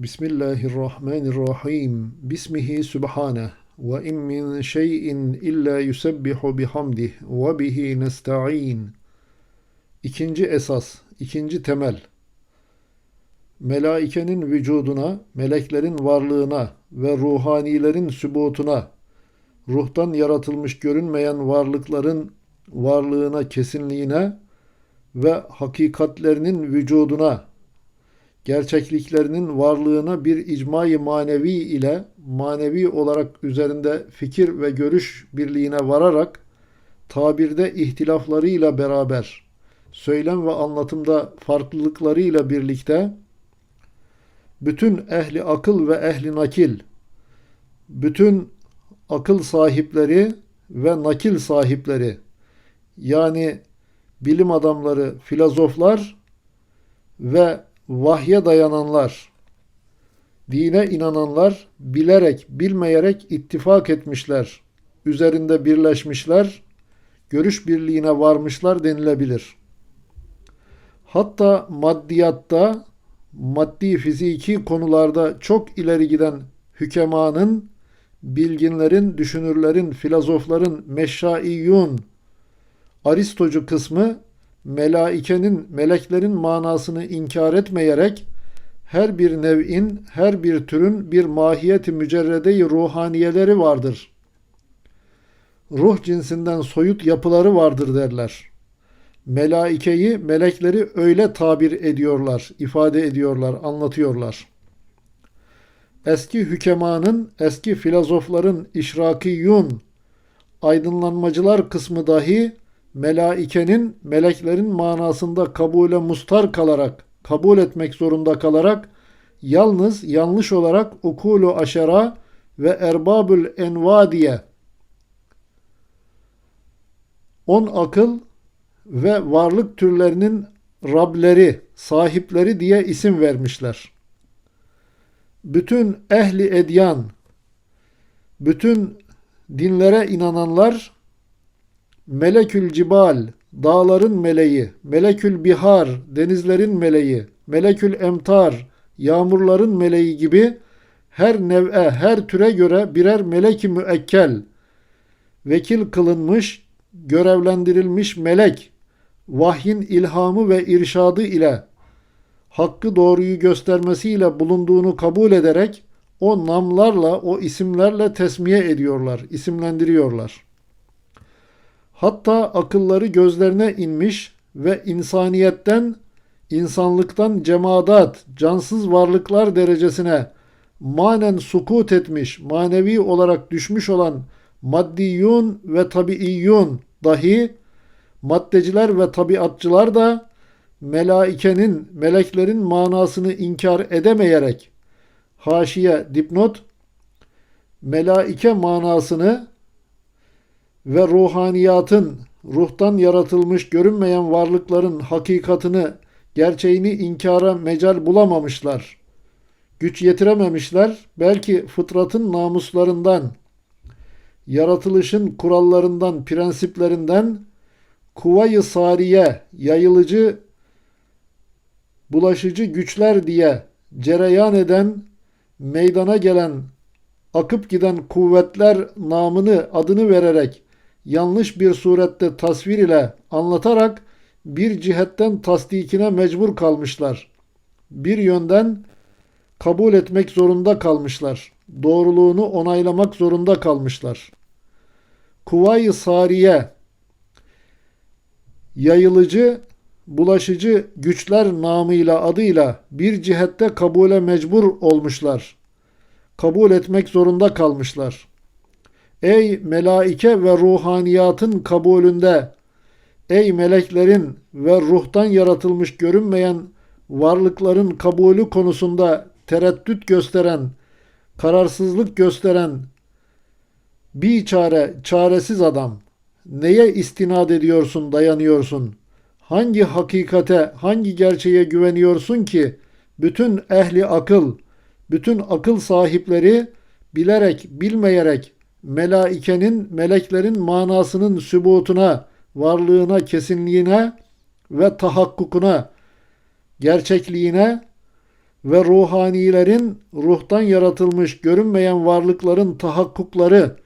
Bismillahirrahmanirrahim. Bismihi subhaneh. Ve in min şeyin illa yusebbihu bihamdih ve bihi nesta'in. İkinci esas, ikinci temel. Melaikenin vücuduna, meleklerin varlığına ve ruhanilerin sübutuna, ruhtan yaratılmış görünmeyen varlıkların varlığına, kesinliğine ve hakikatlerinin vücuduna, gerçekliklerinin varlığına bir icmayı manevi ile manevi olarak üzerinde fikir ve görüş birliğine vararak tabirde ihtilaflarıyla beraber söylem ve anlatımda farklılıklarıyla birlikte bütün ehli akıl ve ehli nakil bütün akıl sahipleri ve nakil sahipleri yani bilim adamları, filozoflar ve vahye dayananlar, dine inananlar bilerek, bilmeyerek ittifak etmişler, üzerinde birleşmişler, görüş birliğine varmışlar denilebilir. Hatta maddiyatta, maddi fiziki konularda çok ileri giden hükemanın, bilginlerin, düşünürlerin, filozofların, meşşaiyyun, Aristocu kısmı melaikenin, meleklerin manasını inkar etmeyerek her bir nev'in, her bir türün bir mahiyeti mücerrede ruhaniyeleri vardır. Ruh cinsinden soyut yapıları vardır derler. Melaikeyi, melekleri öyle tabir ediyorlar, ifade ediyorlar, anlatıyorlar. Eski hükemanın, eski filozofların işrakiyun, aydınlanmacılar kısmı dahi melaikenin meleklerin manasında kabule mustar kalarak, kabul etmek zorunda kalarak yalnız yanlış olarak ukulu aşera ve erbabül enva diye on akıl ve varlık türlerinin Rableri, sahipleri diye isim vermişler. Bütün ehli edyan, bütün dinlere inananlar Melekül Cibal, dağların meleği, Melekül Bihar, denizlerin meleği, Melekül Emtar, yağmurların meleği gibi her nev'e, her türe göre birer meleki müekkel, vekil kılınmış, görevlendirilmiş melek, vahyin ilhamı ve irşadı ile hakkı doğruyu göstermesiyle bulunduğunu kabul ederek o namlarla, o isimlerle tesmiye ediyorlar, isimlendiriyorlar.'' Hatta akılları gözlerine inmiş ve insaniyetten, insanlıktan cemadat, cansız varlıklar derecesine manen sukut etmiş, manevi olarak düşmüş olan maddiyun ve tabiiyyun dahi maddeciler ve tabiatçılar da melaikenin, meleklerin manasını inkar edemeyerek haşiye dipnot melaike manasını ve ruhaniyatın, ruhtan yaratılmış görünmeyen varlıkların hakikatını, gerçeğini inkara mecal bulamamışlar. Güç yetirememişler. Belki fıtratın namuslarından, yaratılışın kurallarından, prensiplerinden kuvayı sariye, yayılıcı, bulaşıcı güçler diye cereyan eden, meydana gelen, akıp giden kuvvetler namını, adını vererek yanlış bir surette tasvir ile anlatarak bir cihetten tasdikine mecbur kalmışlar. Bir yönden kabul etmek zorunda kalmışlar. Doğruluğunu onaylamak zorunda kalmışlar. Kuvay-ı Sariye yayılıcı, bulaşıcı güçler namıyla adıyla bir cihette kabule mecbur olmuşlar. Kabul etmek zorunda kalmışlar. Ey melaike ve ruhaniyatın kabulünde, ey meleklerin ve ruhtan yaratılmış görünmeyen varlıkların kabulü konusunda tereddüt gösteren, kararsızlık gösteren bir çare, çaresiz adam. Neye istinad ediyorsun, dayanıyorsun? Hangi hakikate, hangi gerçeğe güveniyorsun ki bütün ehli akıl, bütün akıl sahipleri bilerek, bilmeyerek melaikenin, meleklerin manasının sübutuna, varlığına, kesinliğine ve tahakkukuna, gerçekliğine ve ruhanilerin ruhtan yaratılmış görünmeyen varlıkların tahakkukları,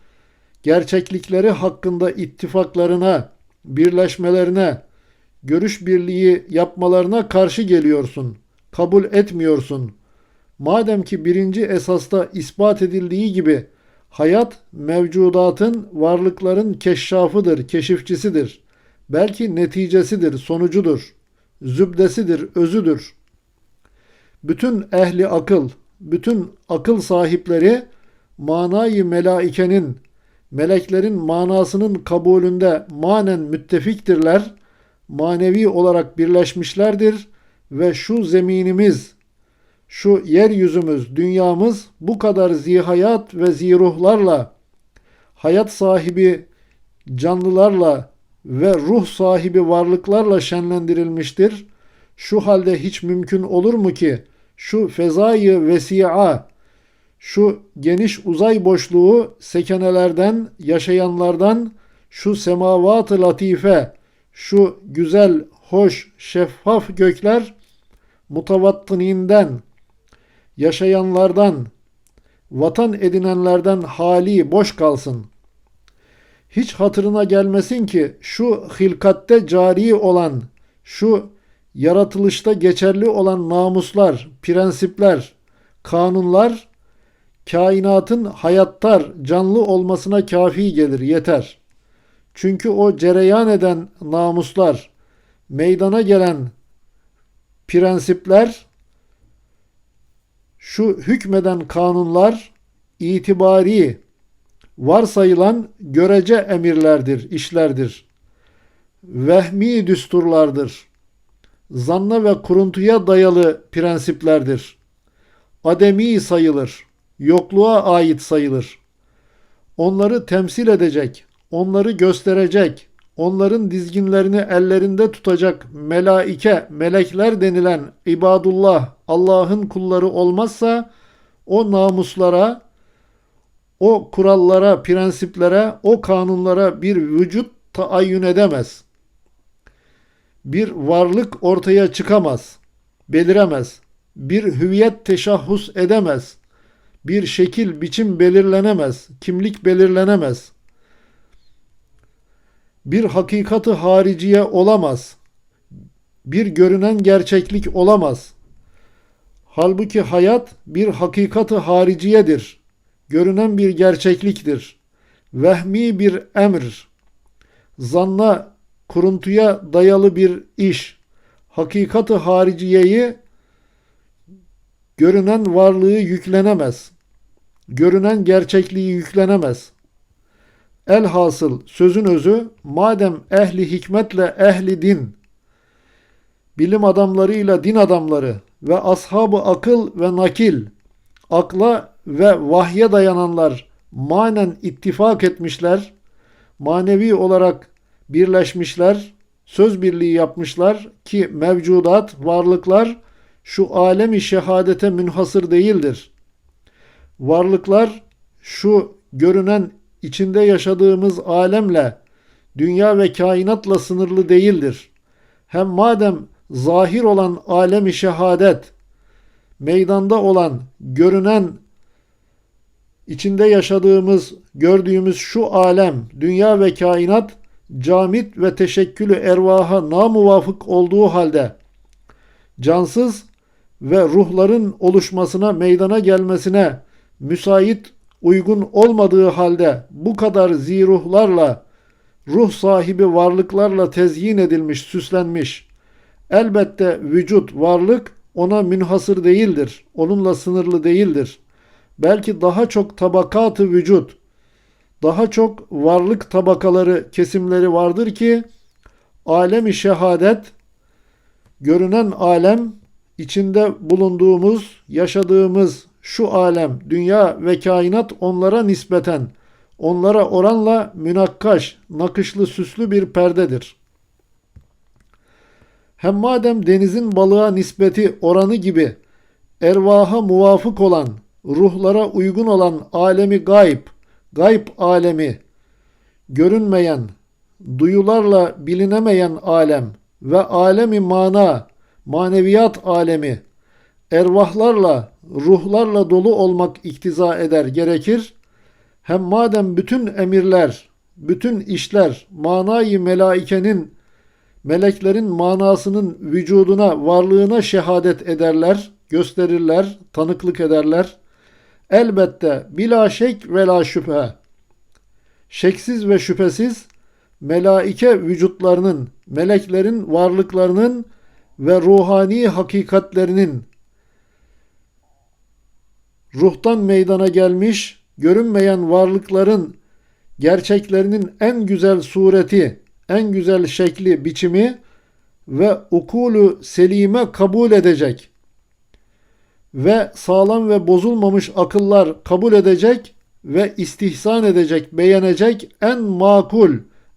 gerçeklikleri hakkında ittifaklarına, birleşmelerine, görüş birliği yapmalarına karşı geliyorsun. Kabul etmiyorsun. Madem ki birinci esasta ispat edildiği gibi hayat mevcudatın, varlıkların keşşafıdır, keşifçisidir. Belki neticesidir, sonucudur, zübdesidir, özüdür. Bütün ehli akıl, bütün akıl sahipleri manayı melaikenin, meleklerin manasının kabulünde manen müttefiktirler, manevi olarak birleşmişlerdir ve şu zeminimiz, şu yeryüzümüz, dünyamız bu kadar zihayat ve ziruhlarla, hayat sahibi canlılarla ve ruh sahibi varlıklarla şenlendirilmiştir. Şu halde hiç mümkün olur mu ki şu fezayı vesi'a, şu geniş uzay boşluğu sekenelerden, yaşayanlardan, şu semavat-ı latife, şu güzel, hoş, şeffaf gökler mutavattininden, yaşayanlardan, vatan edinenlerden hali boş kalsın. Hiç hatırına gelmesin ki şu hilkatte cari olan, şu yaratılışta geçerli olan namuslar, prensipler, kanunlar kainatın hayattar, canlı olmasına kafi gelir, yeter. Çünkü o cereyan eden namuslar, meydana gelen prensipler, şu hükmeden kanunlar itibari varsayılan görece emirlerdir, işlerdir. Vehmi düsturlardır. Zanna ve kuruntuya dayalı prensiplerdir. Ademi sayılır, yokluğa ait sayılır. Onları temsil edecek, onları gösterecek, onların dizginlerini ellerinde tutacak melaike, melekler denilen ibadullah, Allah'ın kulları olmazsa o namuslara, o kurallara, prensiplere, o kanunlara bir vücut taayyün edemez. Bir varlık ortaya çıkamaz, beliremez. Bir hüviyet teşahhus edemez. Bir şekil, biçim belirlenemez, kimlik belirlenemez. Bir hakikatı hariciye olamaz. Bir görünen gerçeklik olamaz. Halbuki hayat bir hakikatı hariciyedir görünen bir gerçekliktir. Vehmi bir emir, zanna, kuruntuya dayalı bir iş, hakikatı hariciyeyi görünen varlığı yüklenemez. Görünen gerçekliği yüklenemez. Elhasıl sözün özü madem ehli hikmetle ehli din, bilim adamlarıyla din adamları ve ashabı akıl ve nakil, akla ve vahye dayananlar manen ittifak etmişler, manevi olarak birleşmişler, söz birliği yapmışlar ki mevcudat, varlıklar şu alemi şehadete münhasır değildir. Varlıklar şu görünen içinde yaşadığımız alemle, dünya ve kainatla sınırlı değildir. Hem madem zahir olan alemi şehadet, meydanda olan, görünen içinde yaşadığımız, gördüğümüz şu alem, dünya ve kainat camit ve teşekkülü ervaha namuvafık olduğu halde cansız ve ruhların oluşmasına, meydana gelmesine müsait, uygun olmadığı halde bu kadar ziruhlarla, ruh sahibi varlıklarla tezyin edilmiş, süslenmiş. Elbette vücut, varlık ona münhasır değildir. Onunla sınırlı değildir belki daha çok tabakatı vücut, daha çok varlık tabakaları, kesimleri vardır ki alemi şehadet, görünen alem, içinde bulunduğumuz, yaşadığımız şu alem, dünya ve kainat onlara nispeten, onlara oranla münakkaş, nakışlı süslü bir perdedir. Hem madem denizin balığa nispeti oranı gibi ervaha muvafık olan ruhlara uygun olan alemi gayb, gayb alemi, görünmeyen, duyularla bilinemeyen alem ve alemi mana, maneviyat alemi, ervahlarla, ruhlarla dolu olmak iktiza eder gerekir. Hem madem bütün emirler, bütün işler manayı melaikenin, meleklerin manasının vücuduna, varlığına şehadet ederler, gösterirler, tanıklık ederler. Elbette bila şek ve la şüphe. Şeksiz ve şüphesiz melaike vücutlarının, meleklerin varlıklarının ve ruhani hakikatlerinin ruhtan meydana gelmiş, görünmeyen varlıkların gerçeklerinin en güzel sureti, en güzel şekli, biçimi ve ukulu selime kabul edecek ve sağlam ve bozulmamış akıllar kabul edecek ve istihsan edecek, beğenecek en makul,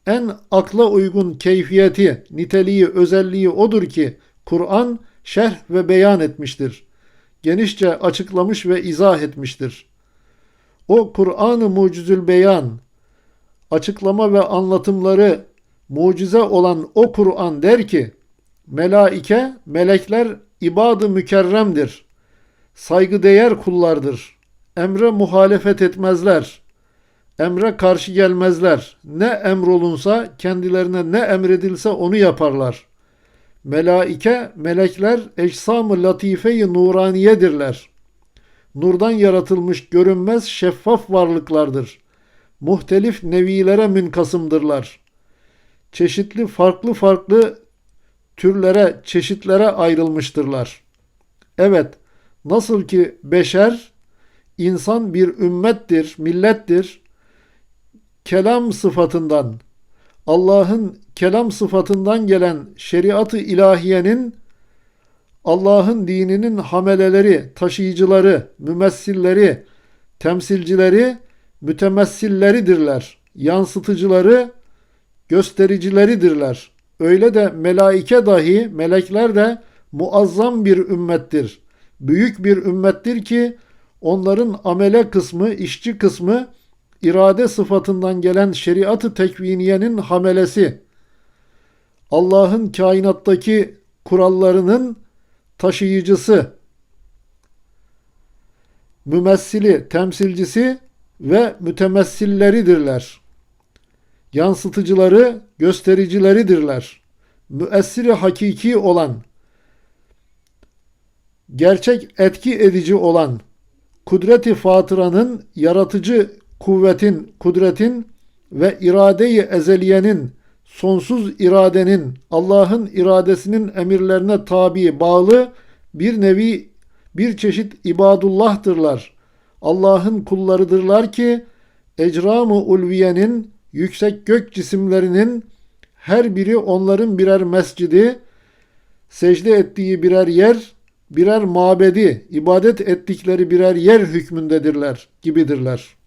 en akla uygun keyfiyeti, niteliği, özelliği odur ki Kur'an şerh ve beyan etmiştir. Genişçe açıklamış ve izah etmiştir. O Kur'an-ı Mucizül Beyan, açıklama ve anlatımları mucize olan o Kur'an der ki, melaike, melekler ibad-ı mükerremdir. Saygıdeğer kullardır. Emre muhalefet etmezler. Emre karşı gelmezler. Ne emrolunsa kendilerine ne emredilse onu yaparlar. Melaike, melekler ecsam-ı latife-i nuraniyedirler. Nurdan yaratılmış görünmez şeffaf varlıklardır. Muhtelif nevilere münkasımdırlar. Çeşitli farklı farklı türlere, çeşitlere ayrılmıştırlar. Evet, nasıl ki beşer, insan bir ümmettir, millettir. Kelam sıfatından, Allah'ın kelam sıfatından gelen şeriatı ilahiyenin Allah'ın dininin hameleleri, taşıyıcıları, mümessilleri, temsilcileri, mütemessilleridirler. Yansıtıcıları, göstericileridirler. Öyle de melaike dahi, melekler de muazzam bir ümmettir. Büyük bir ümmettir ki onların amele kısmı, işçi kısmı irade sıfatından gelen şeriatı tekviniyenin hamelesi. Allah'ın kainattaki kurallarının taşıyıcısı, mümessili, temsilcisi ve mütemessilleridirler. Yansıtıcıları, göstericileridirler. Müessiri hakiki olan, gerçek etki edici olan, kudreti fatıranın, yaratıcı kuvvetin, kudretin ve irade-i ezeliyenin, sonsuz iradenin, Allah'ın iradesinin emirlerine tabi, bağlı bir nevi, bir çeşit ibadullah'tırlar. Allah'ın kullarıdırlar ki, ecram-ı ulviyenin, yüksek gök cisimlerinin her biri onların birer mescidi, secde ettiği birer yer, birer mabedi, ibadet ettikleri birer yer hükmündedirler, gibidirler.